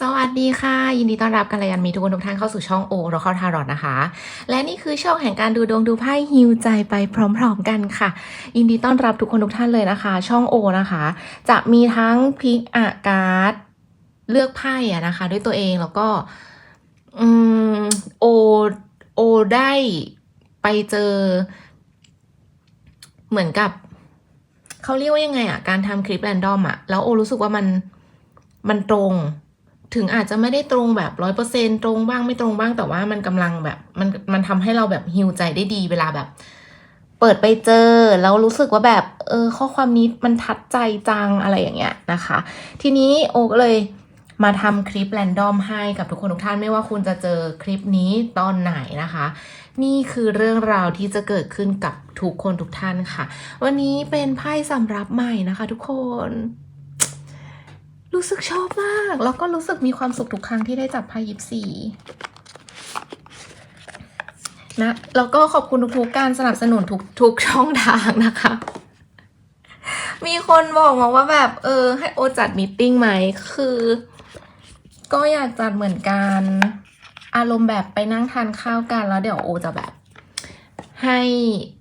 สวัสดีค่ะ ยินดีต้อนรับกัลยาณมีทุกคนทุกท่านเข้าสู่ช่องโอเราเข้าทารอดนะคะ และนี่คือช่องแห่งการดูดวงดูไพ่ฮิวใจไปพร้อมๆกันค่ะ ยินดีต้อนรับทุกคนทุกท่านเลยนะคะ ช่องโอนะคะ จะมีทั้งพิกอาการ์ดเลือกไพ่อะนะคะ ด้วยตัวเองแล้วก็อืมโอโอได้ไปเจอ เหมือนกับเขาเรียกว่ายังไงอะการทำคลิปแรนดอมอะแล้วโอรู้สึกว่ามันมันตรง ถึงอาจจะไม่ได้ตรงแบบร้อยเปอร์เซนตรงบ้างไม่ตรงบ้างแต่ว่ามันกำลังแบบมันมันทำให้เราแบบฮิวใจได้ดีเวลาแบบ เปิดไปเจอแล้วรู้สึกว่าแบบเออข้อความนี้มันทัดใจจังอะไรอย่างเงี้ยนะคะ ทีนี้โอก็เลยมาทำคลิปแรนดอมให้กับทุกคนทุกท่านไม่ว่าคุณจะเจอคลิปนี้ตอนไหนนะคะ นี่คือเรื่องราวที่จะเกิดขึ้นกับทุกคนทุกท่านค่ะ วันนี้เป็นไพ่สำรับใหม่นะคะทุกคน รู้สึกชอบมาก แล้วก็รู้สึกมีความสุขทุกครั้งที่ได้จับไพ่ยิปซีนะแล้วก็ขอบคุณทุกๆการสนับสนุนทุกทุกช่องทางนะคะ มีคนบอกมาว่าแบบ เออ ให้โอจัดมีตติ้งไหมคือ ก็อยากจัดเหมือนกันอารมณ์แบบไปนั่งทานข้าวกันแล้วเดี๋ยวโอจะแบบ ให้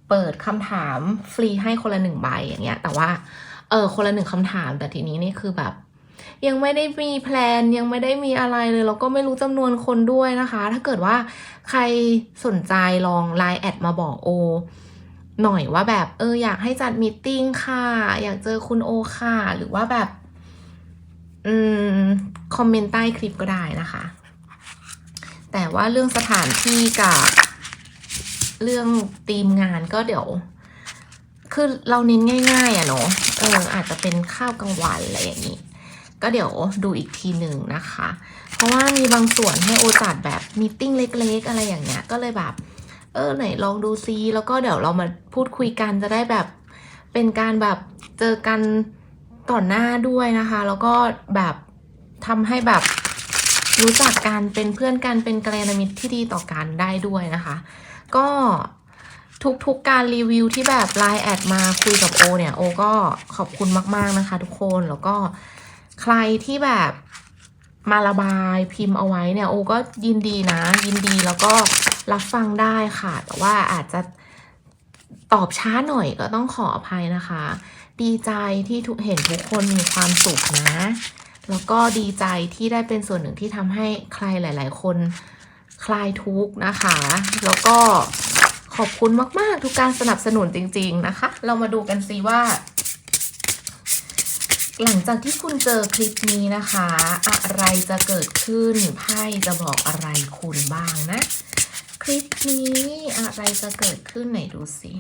เปิดคำถามฟรีให้คนละหนึ่งใบอย่างเงี้ย แต่ว่า เออคนละหนึ่งคำถามแต่ทีนี้นี่คือแบบ ยังไม่ได้มีแพลนยังไม่ได้มีอะไรเลยแล้วก็ไม่รู้จำนวนคนด้วยนะคะ ถ้าเกิดว่าใครสนใจลองไลน์แอดมาบอกโอ หน่อยว่าแบบเอออยากให้จัดมีตติ้งค่ะ อยากเจอคุณโอค่ะ หรือว่าแบบ อืม คอมเมนต์ใต้คลิปก็ได้นะคะ แต่ว่าเรื่องสถานที่กับเรื่องทีมงานก็เดี๋ยว คือเราเน้นง่าย ๆอะเนาะเอออาจจะเป็นข้าวกลางวันอะไรอย่างนี้ ก็เดี๋ยวดูอีกทีหนึ่งนะคะ เพราะว่ามีบางส่วนให้โอจัดแบบมีติ้งเล็ก ๆ อะไรอย่างเงี้ย ก็เลยแบบ เออไหนลองดูซิ แล้วก็เดี๋ยวเรามาพูดคุยกันจะได้แบบเป็นการแบบเจอกันต่อหน้าด้วยนะคะ แล้วก็แบบทำให้แบบรู้จักกันเป็นเพื่อนกันเป็นกัลยาณมิตรที่ดีต่อกันได้ด้วยนะคะ ก็ทุกๆการรีวิวที่แบบไลน์แอดมาคุยกับโอเนี่ยโอก็ขอบคุณมากๆนะคะทุกคนแล้วก็ ใครที่แบบมาระบายพิมพ์เอาไว้เนี่ยโอก็ยินดีนะ ยินดีแล้วก็รับฟังได้ค่ะ แต่ว่าอาจจะตอบช้าหน่อยก็ต้องขออภัยนะคะ ดีใจที่ทุกเห็นทุกคนมีความสุขนะ แล้วก็ดีใจที่ได้เป็นส่วนหนึ่งที่ทำให้ใครหลาย ๆ คนคลายทุกข์นะคะ แล้วก็ขอบคุณมาก ๆ ทุกการสนับสนุนจริง ๆ นะคะ เรามาดูกันซิว่า หลังจากที่คุณเจอคลิปนี้นะคะ อะไรจะเกิดขึ้นไพ่จะบอกอะไรคุณบ้างนะ คลิปนี้อะไรจะเกิดขึ้นไหนดูสิ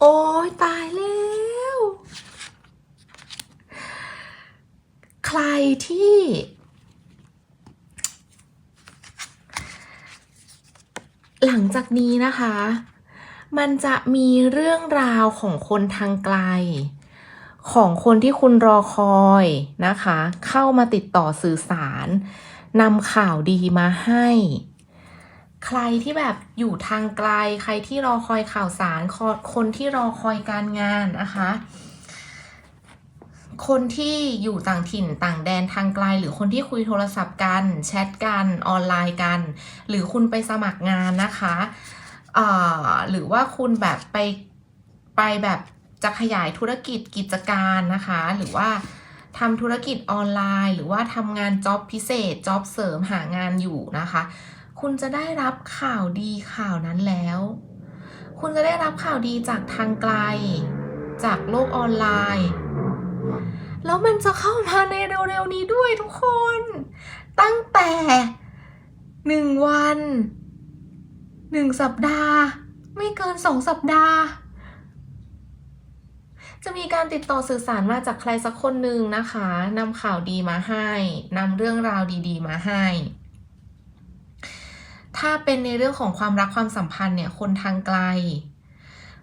โอ้ยตายแล้ว ใครที่ หลังจากนี้นะคะ มันจะมีเรื่องราวของคนทางไกล ของคนที่คุณรอคอยนะคะ เข้ามาติดต่อสื่อสารนำข่าวดีมาให้ ใครที่แบบอยู่ทางไกล ใครที่รอคอยข่าวสารคอคนที่รอคอยการงานนะคะ คนที่อยู่ต่างถิ่นต่างแดนทางไกล หรือคนที่คุยโทรศัพท์กัน แชทกันออนไลน์กัน หรือคุณไปสมัครงานนะคะหรือว่าคุณแบบไปไปแบบจะขยายธุรกิจกิจการนะคะ หรือว่าทำธุรกิจออนไลน์ หรือว่าทำงานจ็อบพิเศษจ็อบเสริมหางานอยู่นะคะ คุณจะได้รับข่าวดีข่าวนั้นแล้ว คุณจะได้รับข่าวดีจากทางไกล จากโลกออนไลน์ แล้วมันจะเข้ามาในเร็วๆนี้ด้วยทุกคน ตั้งแต่หนึ่งวันหนึ่งสัปดาห์ ไม่เกินสองสัปดาห์ จะมีการติดต่อสื่อสารมาจากใครสักคนหนึ่งนะคะนำข่าวดีมาให้นำเรื่องราวดี ๆ มาให้ ถ้าเป็นในเรื่องของความรักความสัมพันธ์เนี่ยคนทางไกล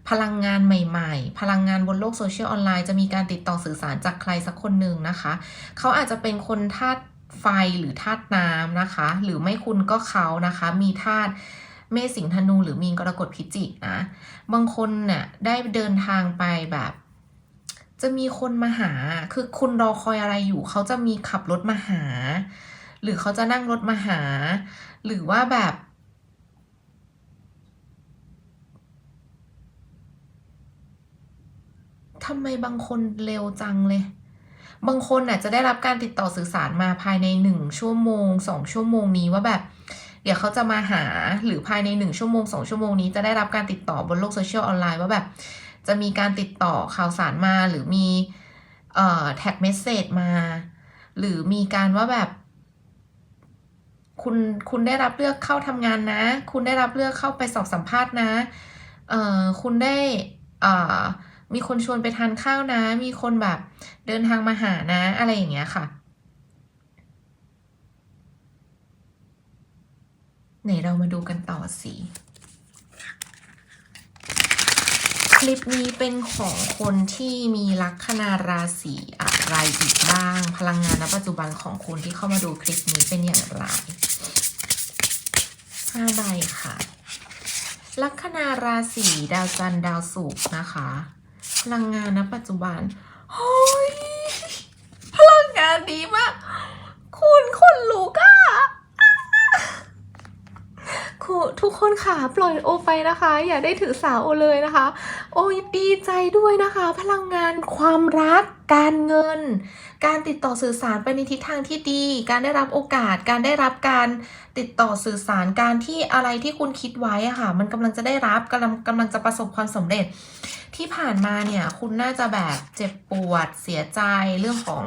พลังงานใหม่ๆ พลังงานบนโลกโซเชียลออนไลน์จะมีการติดต่อสื่อสารจากใครสักคนหนึ่งนะคะ เขาอาจจะเป็นคนธาตุไฟหรือธาตุน้ำนะคะ หรือไม่คุณก็เขานะคะ มีธาตุเมษสิงธนูหรือมีนกรกฎพิจิกนะ บางคนเนี่ยได้เดินทางไปแบบ จะมีคนมาหา คือคุณรอคอยอะไรอยู่ เขาจะมีขับรถมาหา หรือเขาจะนั่งรถมาหา หรือว่าแบบ ทำไมบางคนเร็วจังเลย บางคนน่ะจะได้รับการติดต่อสื่อสารมาภายในหนึ่งชั่วโมงสองชั่วโมงนี้ว่าแบบ เดี๋ยวเขาจะมาหาหรือภายในหนึ่งชั่วโมงสองชั่วโมงนี้จะได้รับการติดต่อบนโลกโซเชียลออนไลน์ว่าแบบ จะมีการติดต่อข่าวสารมาหรือมีเอ่อแท็กเมสเซจมา หรือมีการว่าแบบ คุณคุณได้รับเลือกเข้าทำงานนะ คุณได้รับเลือกเข้าไปสอบสัมภาษณ์นะ เอ่อคุณได้อ่อ มีคนชวนไปทานข้าวนะ มีคนแบบเดินทางมาหานะ อะไรอย่างเงี้ยค่ะ ไหนเรามาดูกันต่อสิคลิปนี้เป็นของคนที่มีลัคนาราศีอะไรอีกบ้าง พลังงานณปัจจุบันของคนที่เข้ามาดูคลิปนี้เป็นอย่างไรห้าใบค่ะ ลัคนาราศีดาวจันทร์ดาวศุกร์นะคะ พลังงานนะปัจจุบันเฮ้ยพลังงานดีมาก คุณคนลุกอะคุณ ทุกคนค่ะปล่อยโอไปนะคะ อย่าได้ถือสาโอเลยนะคะ โอ้ยดีใจด้วยนะคะ พลังงานความรัก การเงิน การติดต่อสื่อสารไปในทิศทางที่ดี การได้รับโอกาส การได้รับการติดต่อสื่อสารการที่อะไรที่คุณคิดไว้อะค่ะ มันกำลังจะได้รับกำลังกำลังจะประสบความสำเร็จ ที่ผ่านมาเนี่ยคุณน่าจะแบบเจ็บปวดเสียใจเรื่องของ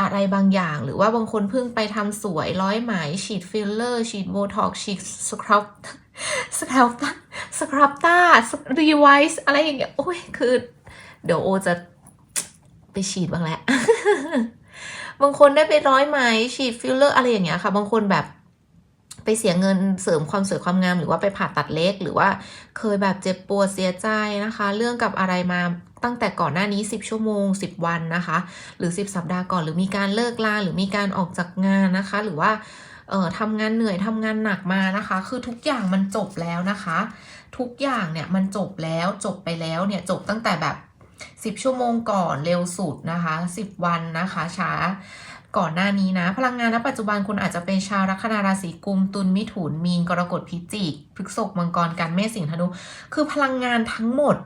อะไรบางอย่าง หรือว่าบางคนเพิ่งไปทำสวยร้อยไหมฉีดฟิลเลอร์ ฉีดโบท็อกฉีดสครับสครับสครับต้ารีไวซ์อะไรอย่างเงี้ยโอ้ยคือ เดี๋ยวโอจะไปฉีดบ้างแหละ บางคนได้ไปร้อยไหมฉีดฟิลเลอร์อะไรอย่างเงี้ยค่ะ บางคนแบบไปเสียเงินเสริมความสวยความงาม หรือว่าไปผ่าตัดเล็ก หรือว่าเคยแบบเจ็บปวดเสียใจนะคะ เรื่องกับอะไรมาตั้งแต่ก่อนหน้านี้ 10 ชั่วโมง 10 วันนะคะ หรือ 10 สัปดาห์ก่อน หรือมีการเลิกลาหรือมีการออกจากงานนะคะ หรือว่าเอ่อทำงานเหนื่อยทำงานหนักมานะคะ คือทุกอย่างมันจบแล้วนะคะ ทุกอย่างเนี่ยมันจบแล้วจบไปแล้วเนี่ยจบตั้งแต่แบบ 10 ชั่วโมงก่อนเร็วสุดนะคะ 10 วันนะคะช้าก่อนหน้านี้นะ พลังงานณปัจจุบันคุณอาจจะเป็นชาวลัคนาราศีกุมตุลมิถุนมีนกรกฎพิจิกพฤษภมังกรกันเมษสิงห์ธนูคือพลังงานทั้งหมด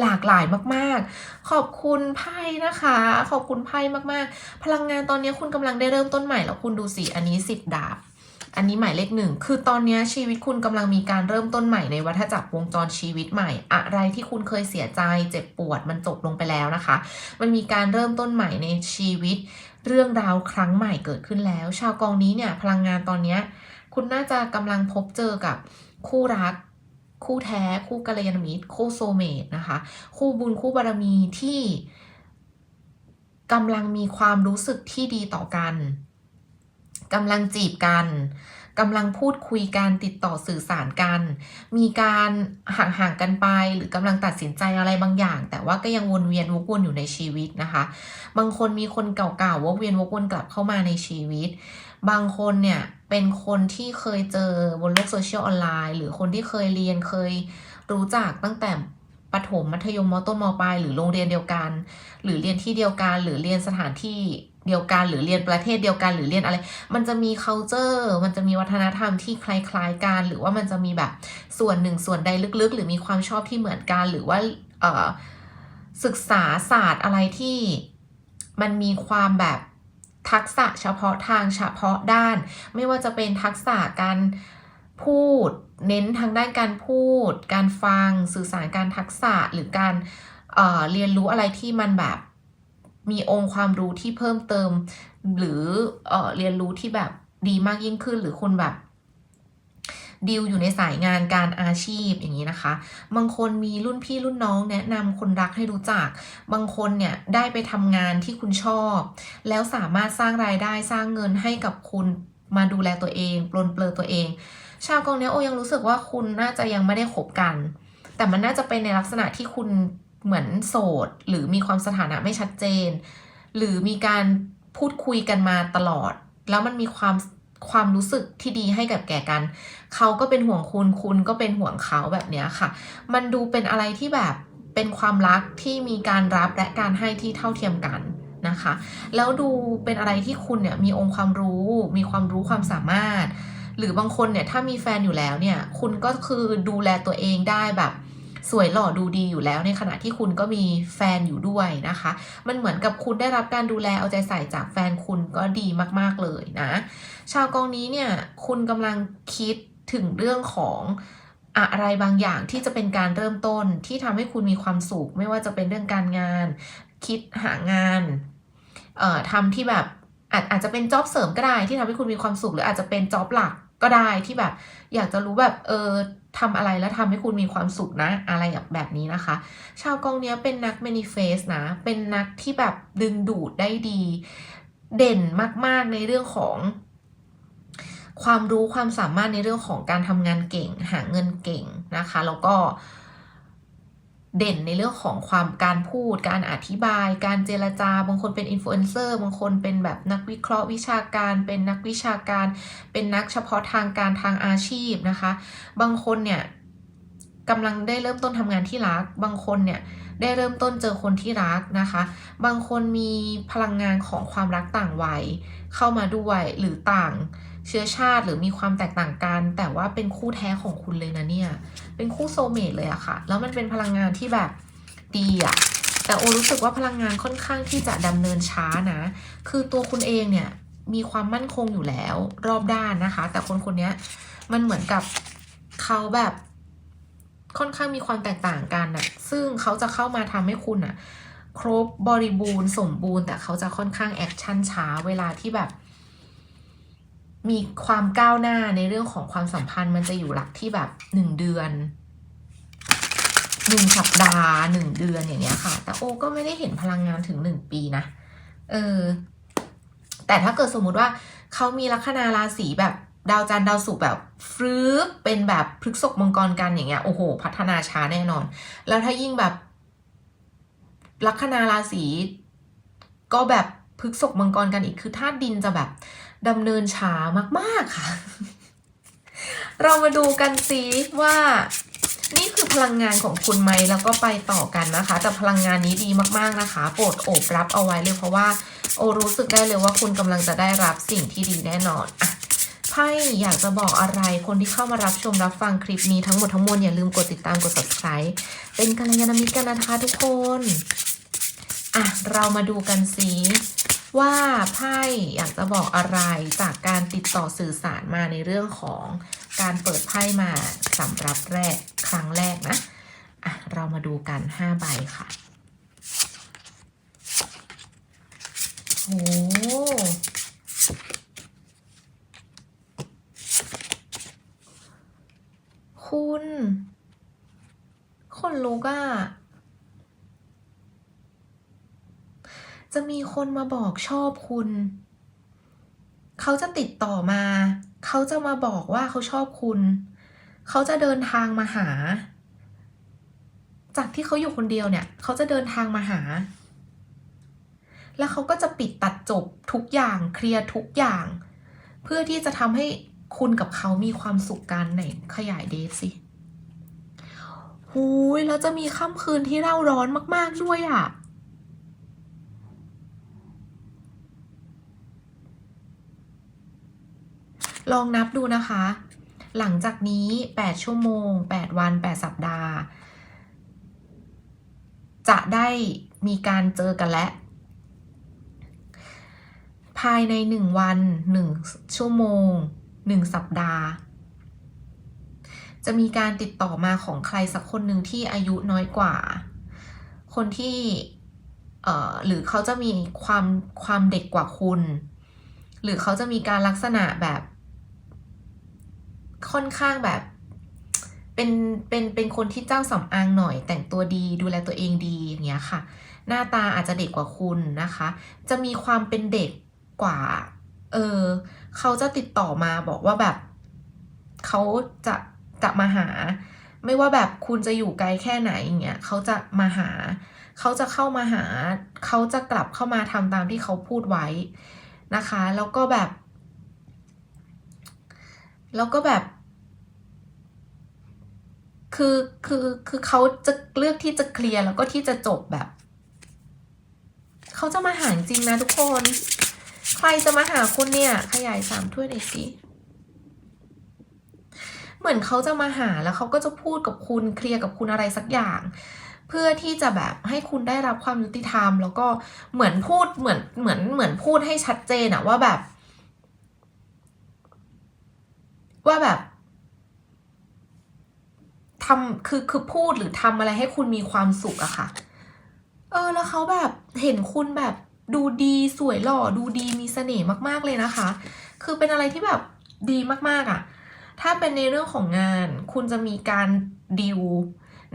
หลากหลายมาก ๆ ขอบคุณไพ่นะคะ ขอบคุณไพ่มากๆ พลังงานตอนนี้คุณกำลังได้เริ่มต้นใหม่แล้วคุณดูสิ อันนี้สิบดาบ อันนี้หมายเลขหนึ่ง คือตอนนี้ชีวิตคุณกำลังมีการเริ่มต้นใหม่ในวัฏจักรวงจรชีวิตใหม่ อะไรที่คุณเคยเสียใจเจ็บปวดมันจบลงไปแล้วนะคะ มันมีการเริ่มต้นใหม่ในชีวิต เรื่องราวครั้งใหม่เกิดขึ้นแล้ว ชาวกองนี้เนี่ยพลังงานตอนนี้คุณน่าจะกำลังพบเจอกับคู่รัก คู่แท้ คู่กัลยาณมิตร คู่โซเมตนะคะ คู่บุญคู่บารมีที่กำลังมีความรู้สึกที่ดีต่อกันกำลังจีบกันกำลังพูดคุยกันติดต่อสื่อสารกัน มีการห่างๆกันไป หรือกำลังตัดสินใจอะไรบางอย่าง แต่ว่าก็ยังวนเวียนวกวนอยู่ในชีวิตนะคะ บางคนมีคนเก่าๆวกเวียนวกวนกลับเข้ามาในชีวิต บางคนเนี่ยเป็นคนที่เคยเจอบนโลกโซเชียลออนไลน์หรือคนที่เคยเรียนเคยรู้จักตั้งแต่ประถมมัธยมมต้นมปลายหรือโรงเรียนเดียวกัน หรือเรียนที่เดียวกัน หรือเรียนสถานที่เดียวกัน หรือเรียนประเทศเดียวกัน หรือเรียนอะไร มันจะมี culture มันจะมีวัฒนธรรมที่คล้ายๆกัน หรือว่ามันจะมีแบบส่วนหนึ่งส่วนใดลึกๆ หรือมีความชอบที่เหมือนกัน หรือว่าศึกษาศาสตร์อะไรที่มันมีความแบบ ทักษะเฉพาะทางเฉพาะด้าน ไม่ว่าจะเป็นทักษะการพูด เน้นทางด้านการพูด การฟังสื่อสารการทักษะหรือการเเรียนรู้อะไรที่มันแบบมีองค์ความรู้ที่เพิ่มเติม หรือเอเรียนรู้ที่แบบดีมากยิ่งขึ้น หรือคุณแบบ ดิวอยู่ในสายงานการอาชีพอย่างนี้นะคะ บางคนมีรุ่นพี่รุ่นน้องแนะนำคนรักให้รู้จัก บางคนเนี่ยได้ไปทำงานที่คุณชอบ แล้วสามารถสร้างรายได้สร้างเงินให้กับคุณมาดูแลตัวเองปลนเปลือตัวเอง ชาวกองเนี้ยโอยังรู้สึกว่าคุณน่าจะยังไม่ได้คบกัน แต่มันน่าจะเป็นในลักษณะที่คุณเหมือนโสด หรือมีความสถานะไม่ชัดเจน หรือมีการพูดคุยกันมาตลอด แล้วมันมีความ ความรู้สึกที่ดีให้กับแก่กัน เขาก็เป็นห่วงคุณ คุณก็เป็นห่วงเขาแบบเนี้ยค่ะ มันดูเป็นอะไรที่แบบเป็นความรักที่มีการรับและการให้ที่เท่าเทียมกันนะคะ แล้วดูเป็นอะไรที่คุณเนี่ยมีองค์ความรู้ มีความรู้ความสามารถ หรือบางคนเนี่ยถ้ามีแฟนอยู่แล้วเนี่ย คุณก็คือดูแลตัวเองได้แบบ สวยหล่อดูดีอยู่แล้ว ในขณะที่คุณก็มีแฟนอยู่ด้วยนะคะ มันเหมือนกับคุณได้รับการดูแลเอาใจใส่จากแฟนคุณก็ดีมากๆเลยนะ ชาวกองนี้เนี่ยคุณกำลังคิดถึงเรื่องของอะไรบางอย่างที่จะเป็นการเริ่มต้นที่ทำให้คุณมีความสุข ไม่ว่าจะเป็นเรื่องการงาน คิดหางานเอ่อทำที่แบบอาจอาจจะเป็นจ็อบเสริมก็ได้ที่ทำให้คุณมีความสุข หรืออาจจะเป็นจ็อบหลัก ก็ได้ที่แบบ อยากจะรู้แบบเออทำอะไรแล้วทำให้คุณมีความสุขนะ อะไรแบบนี้นะคะ ชาวกองเนี้ยเป็นนัก manifest นะ เป็นนักที่แบบดึงดูดได้ดี เด่นมากๆในเรื่องของความรู้ความสามารถในเรื่องของการทำงานเก่ง หาเงินเก่งนะคะ แล้วก็ เด่นในเรื่องของความการพูด การอธิบาย การเจรจา บางคนเป็นอินฟลูเอนเซอร์ บางคนเป็นแบบนักวิเคราะห์วิชาการ เป็นนักวิชาการ เป็นนักเฉพาะทางการทางอาชีพนะคะ บางคนเนี่ยกำลังได้เริ่มต้นทำงานที่รัก บางคนเนี่ยได้เริ่มต้นเจอคนที่รักนะคะ บางคนมีพลังงานของความรักต่างวัยเข้ามาด้วยหรือต่าง เชื้อชาติหรือมีความแตกต่างกัน แต่ว่าเป็นคู่แท้ของคุณเลยนะเนี่ย เป็นคู่โซเมตเลยอะค่ะ แล้วมันเป็นพลังงานที่แบบดีอะแต่โอรู้สึกว่าพลังงานค่อนข้างที่จะดำเนินช้านะ คือตัวคุณเองเนี่ยมีความมั่นคงอยู่แล้วรอบด้านนะคะ แต่คนคนนี้มันเหมือนกับเขาแบบค่อนข้างมีความแตกต่างกันอะซึ่งเขาจะเข้ามาทำให้คุณอะครบบริบูรณ์สมบูรณ์ แต่เขาจะค่อนข้างแอคชั่นช้าเวลาที่แบบ มีความก้าวหน้าในเรื่องของความสัมพันธ์มันจะอยู่หลักที่แบบหนึ่งเดือนหนึ่งสัปดาห์หนึ่งเดือนอย่างเงี้ยค่ะ แต่โอก็ไม่ได้เห็นพลังงานถึงหนึ่งปีนะเออแต่ถ้าเกิดสมมุติว่าเขามีลัคนาราศีแบบดาวจันทร์ดาวศุกร์แบบฟรึบเป็นแบบพฤกษกมังกรกันอย่างเงี้ยโอ้โห พัฒนาช้าแน่นอน แล้วถ้ายิ่งแบบลัคนาราศีก็แบบพฤกษกมังกรกันอีกคือธาตุดินจะแบบ ดำเนินช้ามากๆค่ะ เรามาดูกันซิว่านี่คือพลังงานของคุณไหมแล้วก็ไปต่อกันนะคะ แต่พลังงานนี้ดีมากๆนะคะ โปรดโอบรับเอาไว้เลยเพราะว่าโอรู้สึกได้เลยว่าคุณกำลังจะได้รับสิ่งที่ดีแน่นอนอะไพ่อยากจะบอกอะไรคนที่เข้ามารับชมรับฟังคลิปนี้ทั้งหมดทั้งมวลอย่าลืมกดติดตามกด subscribe เป็นกัลยาณมิตรกันนะคะทุกคน อะ เรามาดูกันสิ ว่าไพ่อยากจะบอกอะไรจากการติดต่อสื่อสารมาในเรื่องของการเปิดไพ่มาสำหรับแรกครั้งแรกนะ อะ เรามาดูกัน 5 ใบค่ะ โอ้คุณ คนลุกอะจะมี คนมาบอกชอบคุณ เขาจะติดต่อมา เขาจะมาบอกว่าเขาชอบคุณ เขาจะเดินทางมาหา จากที่เขาอยู่คนเดียวเนี่ย เขาจะเดินทางมาหา แล้วเขาก็จะปิดตัดจบทุกอย่างเคลียร์ทุกอย่าง เพื่อที่จะทำให้คุณกับเขามีความสุขกันไหนขยายเดทสิหูยแล้วจะมีค่ำคืนที่เร่าร้อนมาก ๆ ด้วยอะ่ะ ลองนับดูนะคะ หลังจากนี้ 8 ชั่วโมง 8 วัน 8 สัปดาห์ จะได้มีการเจอกันแล้วภายใน 1 วัน 1 ชั่วโมง 1 สัปดาห์จะมีการติดต่อมาของใครสักคนหนึ่งที่อายุน้อยกว่า คนที่หรือเขาจะมีความความเด็กกว่าคุณ หรือเขาจะมีการลักษณะแบบ ค่อนข้างแบบเป็นเป็นเป็นคนที่เจ้าสำอางหน่อย แต่งตัวดีดูแลตัวเองดีอย่างเงี้ยค่ะ หน้าตาอาจจะเด็กกว่าคุณนะคะ จะมีความเป็นเด็กกว่า เออเขาจะติดต่อมาบอกว่าแบบเขาจะจะมาหา ไม่ว่าแบบคุณจะอยู่ไกลแค่ไหนอย่างเงี้ยเขาจะมาหา เขาจะเข้ามาหา เขาจะกลับเข้ามาทำตามที่เขาพูดไว้นะคะ แล้วก็แบบ แล้วก็แบบ คือคือคือเขาจะเลือกที่จะเคลียร์แล้วก็ที่จะจบแบบ เขาจะมาหาจริงนะทุกคน ใครจะมาหาคุณเนี่ย ขยายสามถ้วยหน่อยสิเหมือนเขาจะมาหาแล้วเขาก็จะพูดกับคุณเคลียร์กับคุณอะไรสักอย่าง เพื่อที่จะแบบให้คุณได้รับความยุติธรรม แล้วก็เหมือนพูดเหมือนเหมือนเหมือนพูดให้ชัดเจนอะว่าแบบ ว่าแบบทำคือคือพูดหรือทำอะไรให้คุณมีความสุขอะค่ะ เออแล้วเขาแบบเห็นคุณแบบดูดีสวยหล่อดูดีมีเสน่ห์มากๆเลยนะคะ คือเป็นอะไรที่แบบดีมากๆอะ่ะถ้าเป็นในเรื่องของงานคุณจะมีการดิว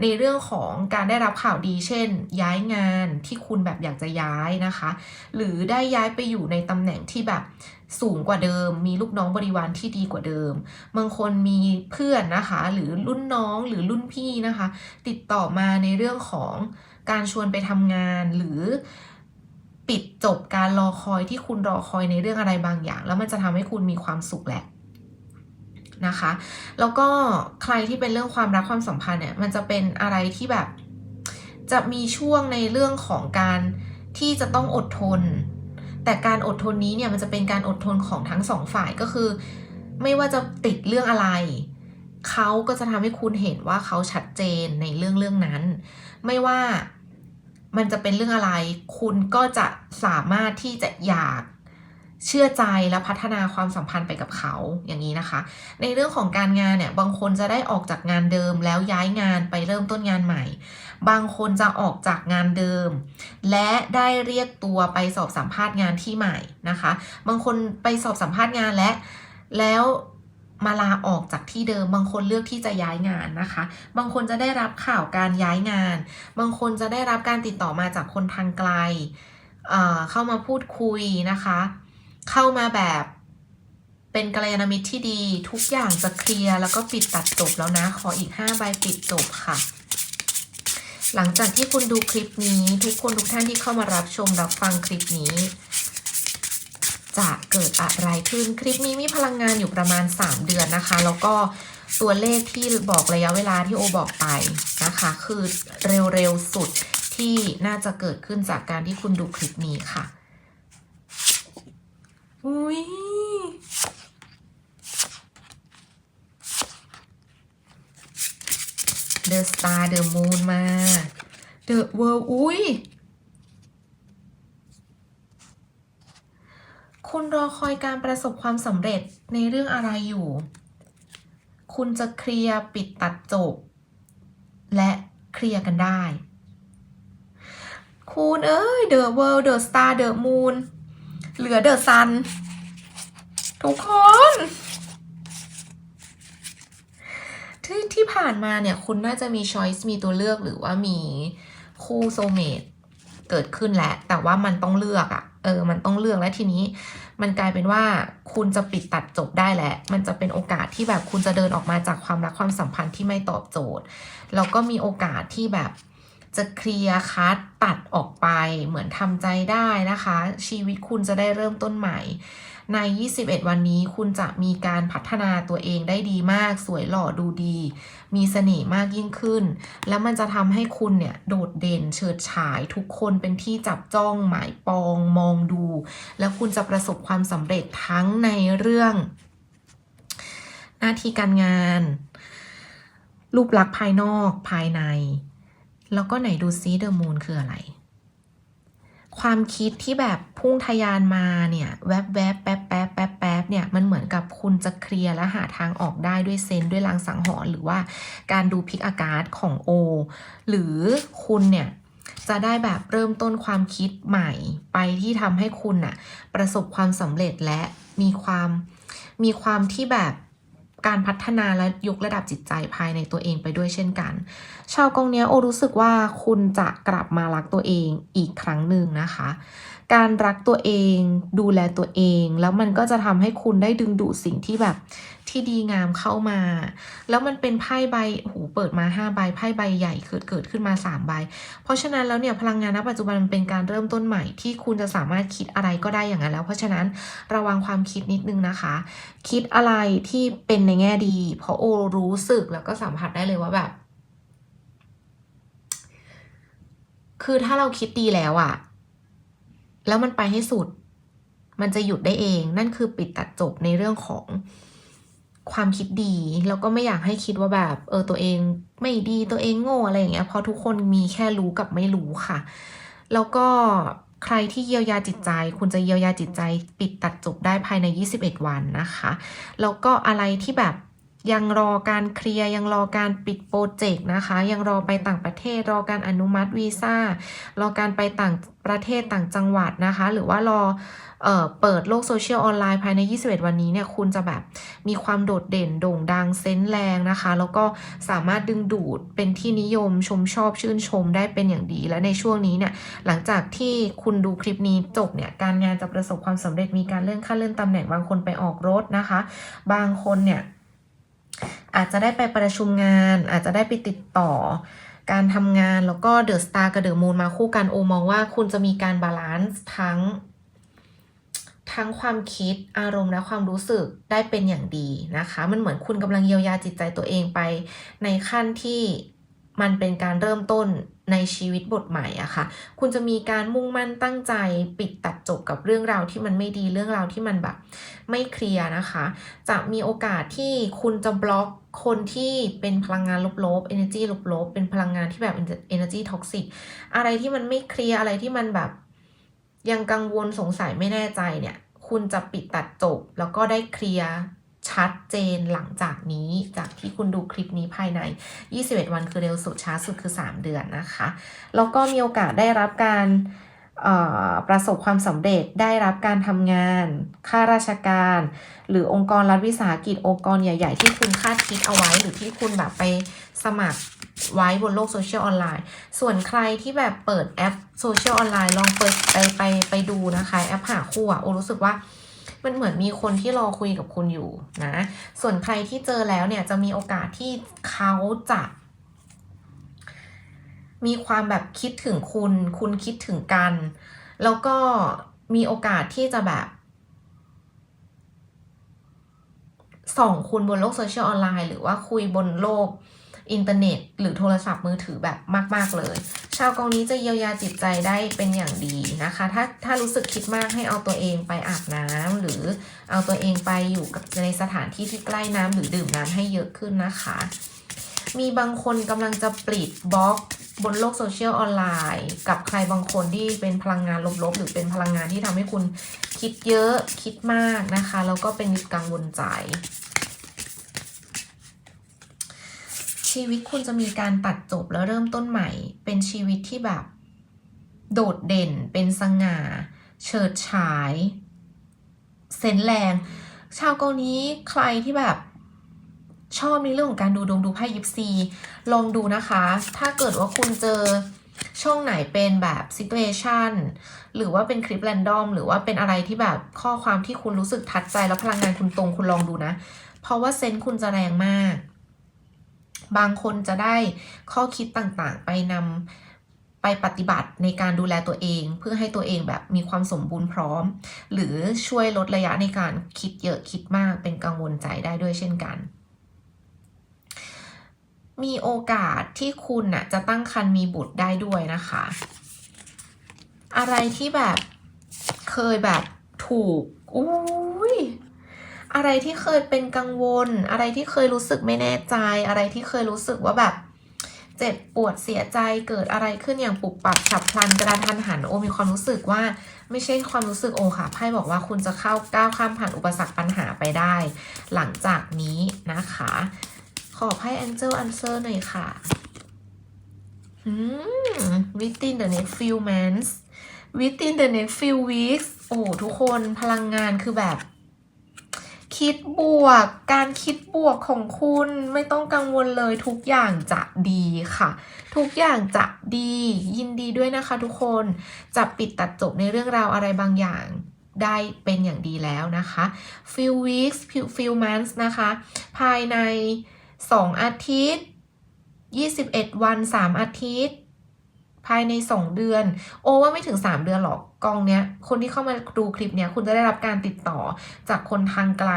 ในเรื่องของการได้รับข่าวดี เช่น ย้ายงานที่คุณแบบอยากจะย้ายนะคะ หรือได้ย้ายไปอยู่ในตำแหน่งที่แบบ สูงกว่าเดิม มีลูกน้องบริวารที่ดีกว่าเดิม บางคนมีเพื่อนนะคะ หรือรุ่นน้องหรือรุ่นพี่นะคะ ติดต่อมาในเรื่องของการชวนไปทำงานหรือปิดจบการรอคอยที่คุณรอคอยในเรื่องอะไรบางอย่าง แล้วมันจะทำให้คุณมีความสุขแหละนะคะ แล้วก็ใครที่เป็นเรื่องความรักความสัมพันธ์เนี่ยมันจะเป็นอะไรที่แบบจะมีช่วงในเรื่องของการที่จะต้องอดทน แต่การอดทนนี้เนี่ยมันจะเป็นการอดทนของทั้งสองฝ่ายก็คือ ไม่ว่าจะติดเรื่องอะไร เขาก็จะทำให้คุณเห็นว่าเขาชัดเจนในเรื่องเรื่องนั้น ไม่ว่ามันจะเป็นเรื่องอะไร คุณก็จะสามารถที่จะอยาก เชื่อใจและพัฒนาความสัมพันธ์ไปกับเขาอย่างนี้นะคะ ในเรื่องของการงานเนี่ยบางคนจะได้ออกจากงานเดิมแล้วย้ายงานไปเริ่มต้นงานใหม่ บางคนจะออกจากงานเดิม และได้เรียกตัวไปสอบสัมภาษณ์งานที่ใหม่นะคะ บางคนไปสอบสัมภาษณ์งานและแล้วมาลาออกจากที่เดิม บางคนเลือกที่จะย้ายงานนะคะ บางคนจะได้รับข่าวการย้ายงาน บางคนจะได้รับการติดต่อมาจากคนทางไกลเเข้ามาพูดคุยนะคะ เข้ามาแบบเป็นกัลยาณมิตรที่ดีทุกอย่างจะเคลียร์แล้วก็ปิดตัดจบแล้วนะ ขออีก 5 ใบปิดจบค่ะ หลังจากที่คุณดูคลิปนี้ ทุกคนทุกท่านที่เข้ามารับชมรับฟังคลิปนี้ จะเกิดอะไรขึ้นคลิปนี้มีพลังงานอยู่ประมาณ 3 เดือนนะคะ แล้วก็ตัวเลขที่บอกระยะเวลาที่โอบอกไปนะคะ คือเร็วๆสุดที่น่าจะเกิดขึ้นจากการที่คุณดูคลิปนี้ค่ะ อุ้ย The Star The Moon มา The World อุ้ยคุณรอคอยการประสบความสำเร็จในเรื่องอะไรอยู่ คุณจะเคลียร์ปิดตัดจบ และเคลียร์กันได้ คุณเอ้ย The World The Star The Moon เหลือ The Sun ทุกคน ที่ที่ผ่านมาเนี่ย คุณน่าจะมีช้อยส์มีตัวเลือกหรือว่ามีคู่โซเมตเกิดขึ้นแหละแต่ว่ามันต้องเลือกอะ่ะเออ มันต้องเลือกและทีนี้ มันกลายเป็นว่าคุณจะปิดตัดจบได้แหละมันจะเป็นโอกาสที่แบบคุณจะเดินออกมาจากความรักความสัมพันธ์ที่ไม่ตอบโจทย์แล้วก็มีโอกาสที่แบบ จะเคลียร์คัดตัดออกไปเหมือนทำใจได้นะคะ ชีวิตคุณจะได้เริ่มต้นใหม่ ใน 21 วันนี้คุณจะมีการพัฒนาตัวเองได้ดีมาก สวยหล่อดูดี มีเสน่ห์มากยิ่งขึ้น แล้วมันจะทำให้คุณเนี่ย โดดเด่นเฉิดฉายทุกคนเป็นที่จับจ้องหมายปองมองดู แล้วคุณจะประสบความสำเร็จทั้งในเรื่อง หน้าที่การงาน รูปลักษณ์ภายนอกภายใน แล้วก็ไหนดูซิเดอะมูนคืออะไร ความคิดที่แบบพุ่งทะยานมาเนี่ยแวบแวบแป๊บแป๊บแป๊บแป๊บเนี่ยมันเหมือนกับคุณจะเคลียร์และหาทางออกได้ด้วยเซนด้วยลางสังหรณ์หรือว่าการดูพิกอากาศของโอ หรือคุณเนี่ยจะได้แบบเริ่มต้นความคิดใหม่ไปที่ทำให้คุณน่ะประสบความสำเร็จและมีความมีความที่แบบ การพัฒนาและยกระดับจิตใจภายในตัวเองไปด้วยเช่นกัน ชาวกองเนี้ยโอรู้สึกว่าคุณจะกลับมารักตัวเองอีกครั้งหนึ่งนะคะ การรักตัวเอง ดูแลตัวเอง แล้วมันก็จะทำให้คุณได้ดึงดูดสิ่งที่แบบ ที่ดีงามเข้ามา แล้วมันเป็นไพ่ใบโอ้โหเปิดมาห้าใบไพ่ใบใหญ่เกิดเกิดขึ้นมาสามใบ เพราะฉะนั้นแล้วเนี่ยพลังงานณปัจจุบันมันเป็นการเริ่มต้นใหม่ที่คุณจะสามารถคิดอะไรก็ได้อย่างนั้นแล้ว เพราะฉะนั้นระวังความคิดนิดนึงนะคะ คิดอะไรที่เป็นในแง่ดี เพราะโอรู้สึกแล้วก็สัมผัสได้เลยว่าแบบ คือถ้าเราคิดดีแล้วอะแล้วมันไปให้สุด มันจะหยุดได้เอง นั่นคือปิดตัดจบในเรื่องของ ความคิดดี แล้วก็ไม่อยากให้คิดว่าแบบเออตัวเองไม่ดีตัวเองโง่อะไรอย่างเงี้ยเพราะทุกคนมีแค่รู้กับไม่รู้ค่ะ แล้วก็ใครที่เยียวยาจิตใจ คุณจะเยียวยาจิตใจ ปิดตัดจบได้ภายใน 21 วันนะคะ แล้วก็อะไรที่แบบ ยังรอการเคลียร์ยังรอการปิดโปรเจกต์นะคะ ยังรอไปต่างประเทศ รอการอนุมัติวีซ่ารอการไปต่างประเทศต่างจังหวัดนะคะ หรือว่ารอเออเปิดโลกโซเชียลออนไลน์ภายใน 21 วันนี้เนี่ยคุณจะแบบมีความโดดเด่นโด่งดังเซนแรงนะคะ แล้วก็สามารถดึงดูดเป็นที่นิยมชมชอบชื่นชมได้เป็นอย่างดี และในช่วงนี้เนี่ยหลังจากที่คุณดูคลิปนี้จบเนี่ยการงานจะประสบความสำเร็จมีการเลื่อนขั้นเลื่อนตำแหน่งบางคนไปออกรถนะคะ บางคนเนี่ย อาจจะได้ไปประชุมงาน อาจจะได้ไปติดต่อการทำงานแล้วก็เดอะสตาร์กับเดอะมูนมาคู่กันโอมองว่าคุณจะมีการบาลานซ์ทั้ง ทั้งความคิดอารมณ์และความรู้สึกได้เป็นอย่างดีนะคะ มันเหมือนคุณกำลังเยียวยาจิตใจตัวเองไป ในขั้นที่มันเป็นการเริ่มต้น ในชีวิตบทใหม่อะค่ะ คุณจะมีการมุ่งมั่นตั้งใจปิดตัดจบกับเรื่องราวที่มันไม่ดีเรื่องราวที่มันแบบไม่เคลียร์นะคะ จะมีโอกาสที่คุณจะบล็อกคนที่เป็นพลังงานลบๆ energy ลบๆ เป็นพลังงานที่แบบ energy toxic อะไรที่มันไม่เคลียร์อะไรที่มันแบบ ยังกังวลสงสัยไม่แน่ใจเนี่ย คุณจะปิดตัดจบแล้วก็ได้เคลียร์ ชัดเจนหลังจากนี้จากที่คุณดูคลิปนี้ภายใน 21 วันคือเร็วสุดช้าสุดคือ 3 เดือนนะคะ แล้วก็มีโอกาสได้รับการประสบความสำเร็จได้รับการทำงาน ข้าราชการ หรือองค์กรรัฐวิสาหกิจองค์กรใหญ่ ๆ ที่คุณคาดคิดเอาไว้ หรือที่คุณแบบไปสมัครไว้บนโลกโซเชียลออนไลน์ ส่วนใครที่แบบเปิดแอปโซเชียลออนไลน์ลองเปิดไปไปไปดูนะคะ แอปหาคู่อะโอรู้สึกว่า มันเหมือนมีคนที่รอคุยกับคุณอยู่นะ ส่วนใครที่เจอแล้วเนี่ยจะมีโอกาสที่เขาจะมีความแบบคิดถึงคุณ คุณคิดถึงกัน แล้วก็มีโอกาสที่จะแบบ ส่องคุณบนโลกโซเชียลออนไลน์หรือว่าคุยบนโลก อินเทอร์เน็ต หรือโทรศัพท์มือถือแบบมาก ๆ เลย ชาวกองนี้จะเยียวยาจิตใจได้เป็นอย่างดีนะคะ ถ้าถ้ารู้สึกคิดมากให้เอาตัวเองไปอาบน้ำหรือเอาตัวเองไปอยู่กับในสถานที่ที่ใกล้น้ำหรือดื่มน้ำให้เยอะขึ้นนะคะ มีบางคนกำลังจะปลิดบล็อกบนโลกโซเชียลออนไลน์ กับใครบางคนที่เป็นพลังงานลบๆ หรือเป็นพลังงานที่ทำให้คุณคิดเยอะคิดมากนะคะ แล้วก็เป็นกังวลใจ ชีวิตคุณจะมีการตัดจบแล้วเริ่มต้นใหม่ เป็นชีวิตที่แบบ โดดเด่น เป็นสง่า เฉิดฉาย เซนแรง ชาวเกาหลีใครที่แบบชอบในเรื่องของการดูดวงดูไพ่ยิปซีลองดูนะคะ ถ้าเกิดว่าคุณเจอช่องไหนเป็นแบบ situation หรือว่าเป็นคลิปแรนดอม หรือว่าเป็นอะไรที่แบบข้อความที่คุณรู้สึกทัดใจแล้วพลังงานคุณตรงคุณลองดูนะ เพราะว่าเซนคุณจะแรงมาก บางคนจะได้ข้อคิดต่างๆ ไปนำไปปฏิบัติในการดูแลตัวเอง เพื่อให้ตัวเองแบบมีความสมบูรณ์พร้อม หรือช่วยลดระยะในการคิดเยอะคิดมากเป็นกังวลใจได้ด้วยเช่นกันมีโอกาสที่คุณน่ะจะตั้งครรภ์มีบุตรได้ด้วยนะคะ อะไรที่แบบเคยแบบถูกอุ้ย อะไรที่เคยเป็นกังวล อะไรที่เคยรู้สึกไม่แน่ใจ อะไรที่เคยรู้สึกว่าแบบเจ็บปวดเสียใจเกิดอะไรขึ้นอย่างปุบปับฉับพลันกระทันหันโอมีความรู้สึกว่าไม่ใช่ความรู้สึกโอค่ะไพ่บอกว่าคุณจะเข้าก้าวข้ามผ่านอุปสรรคปัญหาไปได้ หลังจากนี้นะคะ ขอไพ่ Angel Answer หน่อยค่ะอืม within the next few months within the next few weeks โอ้ทุกคนพลังงานคือแบบ คิดบวก การคิดบวกของคุณไม่ต้องกังวลเลยทุกอย่างจะดีค่ะ ทุกอย่างจะดียินดีด้วยนะคะทุกคนจะปิดตัดจบในเรื่องราวอะไรบางอย่างได้เป็นอย่างดีแล้วนะคะ few weeks few few months นะคะ ภายใน 2 อาทิตย์ 21 วัน 3 อาทิตย์ ภายใน 2 เดือน โอว่าไม่ถึง 3 เดือนหรอกกองเนี้ย คนที่เข้ามาดูคลิปเนี้ยคุณจะได้รับการติดต่อ จากคนทางไกล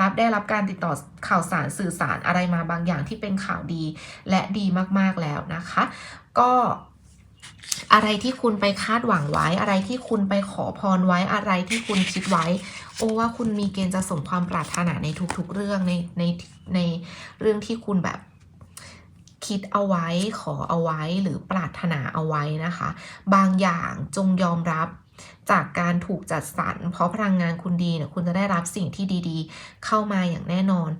รับได้รับการติดต่อข่าวสารสื่อสารอะไรมาบางอย่างที่เป็นข่าวดี และดีมากๆแล้วนะคะ ก็อะไรที่คุณไปคาดหวังไว้ อะไรที่คุณไปขอพรไว้อะไรที่คุณคิดไว้ โอว่าคุณมีเกณฑ์จะสมความปรารถนาในทุกๆเรื่องในในในเรื่องที่คุณแบบ คิดเอาไว้ขอเอาไว้หรือปรารถนาเอาไว้นะคะ บางอย่างจงยอมรับจากการถูกจัดสรร เพราะพลังงานคุณดีเนี่ยคุณจะได้รับสิ่งที่ดีๆ เข้ามาอย่างแน่นอน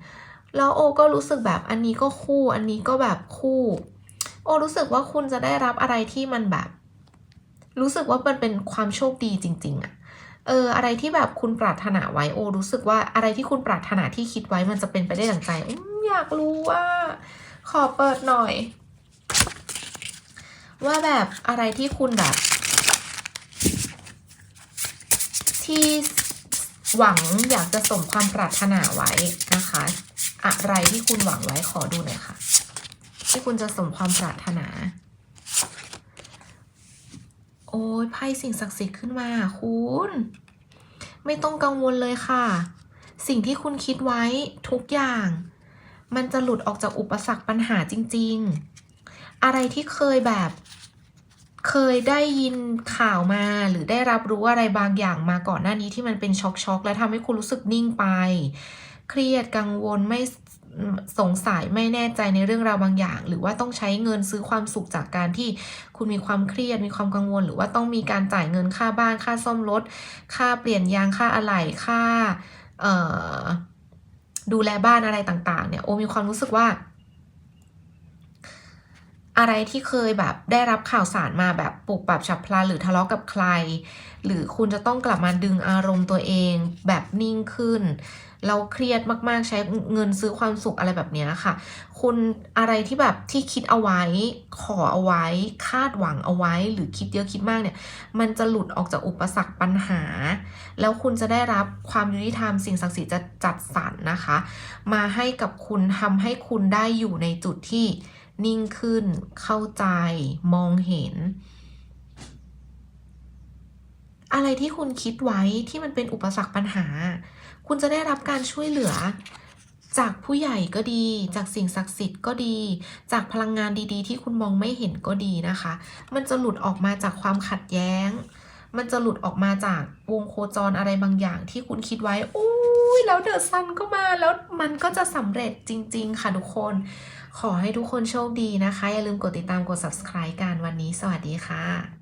แล้วโอก็รู้สึกแบบอันนี้ก็คู่ อันนี้ก็แบบคู่ โอรู้สึกว่าคุณจะได้รับอะไรที่มันแบบ รู้สึกว่ามันเป็นความโชคดีจริง ๆอะเอออะไรที่แบบคุณปรารถนาไว้โอ รู้สึกว่าอะไรที่คุณปรารถนาที่คิดไว้มันจะเป็นไปได้ดังใจออยากรู้ว่า ขอเปิดหน่อย ว่าแบบอะไรที่คุณแบบ ที่หวังอยากจะสมความปรารถนาไว้นะคะ อะไรที่คุณหวังไว้ขอดูหน่อยค่ะ ที่คุณจะสมความปรารถนา โอ้ยไพ่สิ่งศักดิ์สิทธิ์ขึ้นมา คุณ ไม่ต้องกังวลเลยค่ะ สิ่งที่คุณคิดไว้ทุกอย่าง มันจะหลุดออกจากอุปสรรคปัญหาจริง ๆ อะไรที่เคยแบบเคยได้ยินข่าวมาหรือได้รับรู้อะไรบางอย่างมาก่อนหน้านี้ที่มันเป็นช็อกช็อกๆและทำให้คุณรู้สึกนิ่งไป เครียดกังวลไม่สงสัยไม่แน่ใจในเรื่องราวบางอย่าง หรือว่าต้องใช้เงินซื้อความสุขจากการที่คุณมีความเครียดมีความกังวล หรือว่าต้องมีการจ่ายเงินค่าบ้านค่าซ่อมรถ ค่าเปลี่ยนยางค่าอะไหล่ค่า เอ่อ ดูแลบ้านอะไรต่าง ๆ เนี่ย โอมีความรู้สึกว่า อะไรที่เคยแบบได้รับข่าวสารมาแบบปลุกปรับฉับพลันหรือทะเลาะกับใคร หรือคุณจะต้องกลับมาดึงอารมณ์ตัวเองแบบนิ่งขึ้น เราเครียดมากๆใช้เงินซื้อความสุขอะไรแบบนี้ค่ะ คุณอะไรที่แบบที่คิดเอาไว้ขอเอาไว้ คาดหวังเอาไว้ หรือคิดเยอะคิดมากเนี่ย มันจะหลุดออกจากอุปสรรคปัญหา แล้วคุณจะได้รับความยุติธรรมสิ่งศักดิ์สิทธิ์จะจัดสรรนะคะ มาให้กับคุณทำให้คุณได้อยู่ในจุดที่นิ่งขึ้น เข้าใจ มองเห็น อะไรที่คุณคิดไว้ที่มันเป็นอุปสรรคปัญหา คุณจะได้รับการช่วยเหลือ จากผู้ใหญ่ก็ดี จากสิ่งศักดิ์สิทธิ์ก็ดี จากพลังงานดีๆ ที่คุณมองไม่เห็นก็ดีนะคะ มันจะหลุดออกมาจากความขัดแย้ง มันจะหลุดออกมาจากวงโคจรอะไรบางอย่าง ที่คุณคิดไว้โอ้ยแล้วเดอะซันก็มาแล้วมันก็จะสำเร็จจริง ๆ ค่ะทุกคน ขอให้ทุกคนโชคดีนะคะ อย่าลืมกดติดตามกด subscribe กันวันนี้ สวัสดีค่ะ